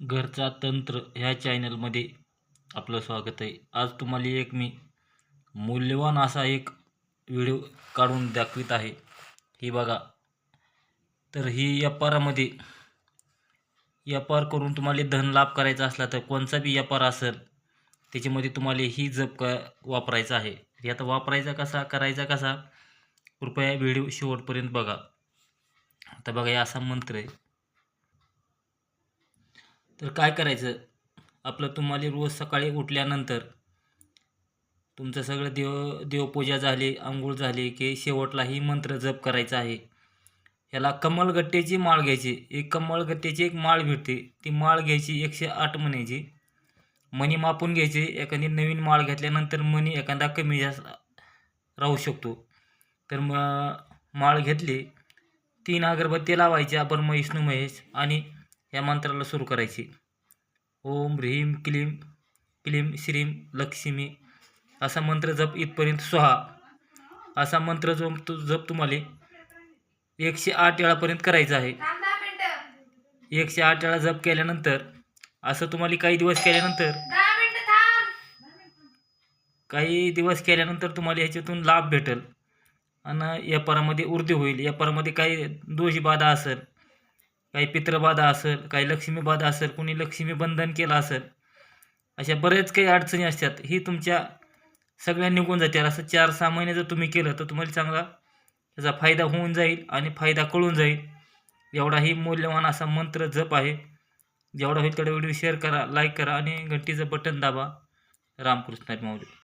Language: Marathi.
घरचा तंत्र ह्या चॅनलमध्ये आपलं स्वागत आहे. आज तुम्हाला एक मी मूल्यवान असा एक व्हिडिओ काढून दाखवित आहे. ही बघा. तर ही व्यापारामध्ये व्यापार करून तुम्हाला धन लाभ करायचा असला तर कोणचा बी व्यापार असेल त्याच्यामध्ये तुम्हाला ही जप क वापरायचा आहे. आता वापरायचा कसा करायचा कसा कृपया व्हिडिओ शेवटपर्यंत बघा. आता बघा हे असा मंत्र आहे. तर काय करायचं? आपलं तुम्हाला रोज सकाळी उठल्यानंतर तुमचं सगळं देव देवपूजा झाली आंघोळ झाली की शेवटला ही मंत्र जप करायचा आहे. ह्याला कमळगट्ट्याची माळ घ्यायची. एक कमळगट्ट्याची एक माळ भेटते. ती माळ घ्यायची एकशे आठ मण्याची मणी मापून घ्यायची. एखादी नवीन माळ घेतल्यानंतर मणी एखादा कमी जास्त राहू शकतो. तर मग माळ घेतली. तीन अगरबत्ती लावायच्या. ब्रह्म विष्णू महेश आणि या मंत्राला सुरू करायची. ओम ह्रीम क्लीम क्लीम श्रीम लक्ष्मी असा मंत्र जप इथपर्यंत सोहा. असा मंत्र जो तो जप तुम्हाला एकशे आठ वेळापर्यंत करायचा आहे. एकशे आठ वेळा जप केल्यानंतर असं तुम्हाला काही दिवस केल्यानंतर काही दिवस केल्यानंतर तुम्हाला ह्याच्यातून लाभ भेटेल. आणि व्यापारामध्ये वृद्धी होईल. व्यापारामध्ये काही दोषी बाधा असेल. काही पित्रबाधा असेल काही लक्ष्मीबाधा असेल कोणी लक्ष्मीबंधन केलं असेल अशा बरेच काही अडचणी असतात. ही तुमच्या सगळ्या निघून जातील. असं चार सहा महिने जर तुम्ही केलं तर तुम्हाला चांगला त्याचा फायदा होऊन जाईल आणि फायदा कळून जाईल. एवढाही मौल्यवान मूल्यवान असा मंत्र जप आहे. जेवढा होईल तेवढा व्हिडिओ शेअर करा लाईक करा आणि घंटीचं बटन दाबा. रामकृष्ण माऊली